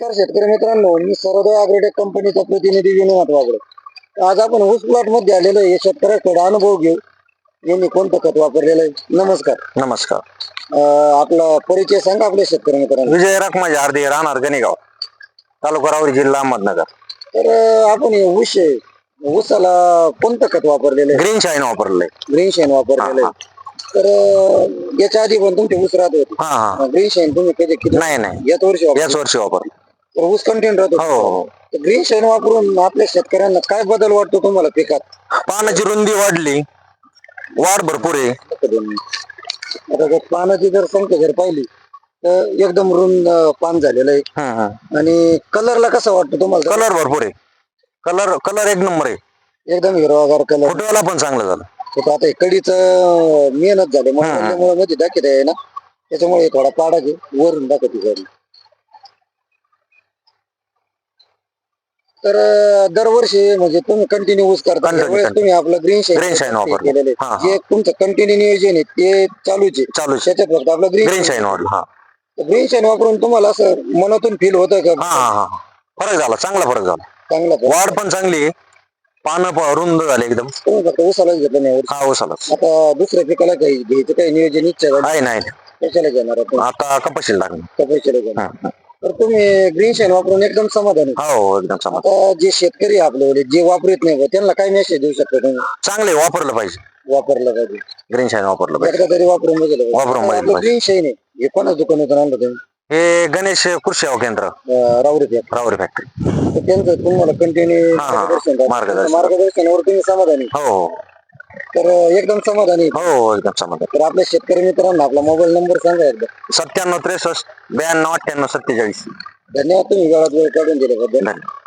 नमस्कार शेतकरी मित्रांनो मी सरोदय अग्रोटेक कंपनीचा प्रतिनिधी विनोद वागडे आज आपण ऊस प्लॉटमध्ये आलेलो आहे. शेतकऱ्याकडे अनुभव घेऊ. यांनी कोणतं खत वापरलेलं आहे? नमस्कार. नमस्कार. अं, आपला परिचय सांगा आपल्या शेतकरी मित्रांनो. विजय रखमाजी आरती राहणार गणेगाव तालुका राहुरी जिल्हा अहमदनगर. तर अं, आपण हे ऊस आहे. ऊसाला कोणतं खत वापरलेलं आहे? ग्रीन शाईन वापरलंय ग्रीन शेन वापरलेलं आहे. तर अं, याच्या आधी पण तुमचे ऊस राहत होते. हा हा. ग्रीन शेन तुम्ही कधी किती नाही नाही. याच वर्षी वापरलं? याच वर्षी वापरलं. तर ऊस कंटिन्यू राहत. हो. होते हो ग्रीन शेन वापरून आपल्या शेतकऱ्यांना काय बदल वाटतो तुम्हाला पिकात? पानाची रुंदी वाढली. वाढ भरपूर आहे. आता जर पानाची जर संख्या जर पाहिली तर एकदम रुंद अं, पान झालेलं आहे. आणि कलरला कसं वाटतं तुम्हाला? कलर भरपूर आहे. कलर कलर एक नंबर आहे. एकदम हिरवागार कलर फुटव्याला पण चांगलं झालं. आता कडीच मेहनत झाली. त्यामुळे मध्ये दाखवत आहे ना त्याच्यामुळे हे थोडा पाडा घे वरून दाखवते झाली तर अं, दरवर्षी म्हणजे तुम्ही कंटिन्यू यूज करता. Continue, त्यावेळेस continue. तुम्ही आपलं ग्रीन Green. केलेलं हा, आहे. हा. जे तुमचं कंटिन्यू नियोजन आहे ते चालूच आहे. चालू. त्याच्यात फक्त आपलं ग्रीन ग्रीन शाईन वाढलं हा. ग्रीन शाईन वापरून तुम्हाला असं मनातून फील होतं का? हा हा हा. फरक झाला चांगला फरक झाला. चांगला? वाढ पण चांगली आहे. पानं प- रुंद झाले एकदम. तुम्ही फक्त उसालाच घेतलं नाही. हा उसालाच. आता दुसऱ्या पिकाला काही घ्यायचं काही नियोजन इच्छा आहे नाही. कशाला घेणार आपण? आता कपाशीला टाकणं कपाशीला घेणार. हा, हा. तर तुम्ही ग्रीन शाईन वापरून एकदम समाधानी. हो एकदम समाज आता जे शेतकरी आपले जे वापरत नाही बुवा, त्यांना काय मेसेज देऊ शकता तुम्ही? चांगले वापरलं पाहिजे. वापरलं पाहिजे. ग्रीन शाईन वापरलं पाहिजे. एकदा तरी वापरून बघितलं वापरून पाहिजे. ग्रीन शाईन आहे हे कोणाच दुकानातून आणलं तुम्ही हे गणेश कृषी सेवा केंद्र. अं, रावरी फॅक्टरी तर त्यांचं तुम्हाला कंटिन्यू हा, हा. मार्गदर्शन. मार्गदर्शनावर तुम्ही समाधानी. हो हो. तर एकदम समाधानी हो हो एकदम समाधान. तर आपल्या शेतकरी मित्रांना आपला मोबाईल नंबर सांगा एकदा. सत्त्याण्णव त्रेसष्ट ब्याण्णव अठ्ठ्याण्णव सत्तेचाळीस. धन्यवाद तुम्ही वेळात वेळ काढून दिल्याबद्दल. धन्यवाद.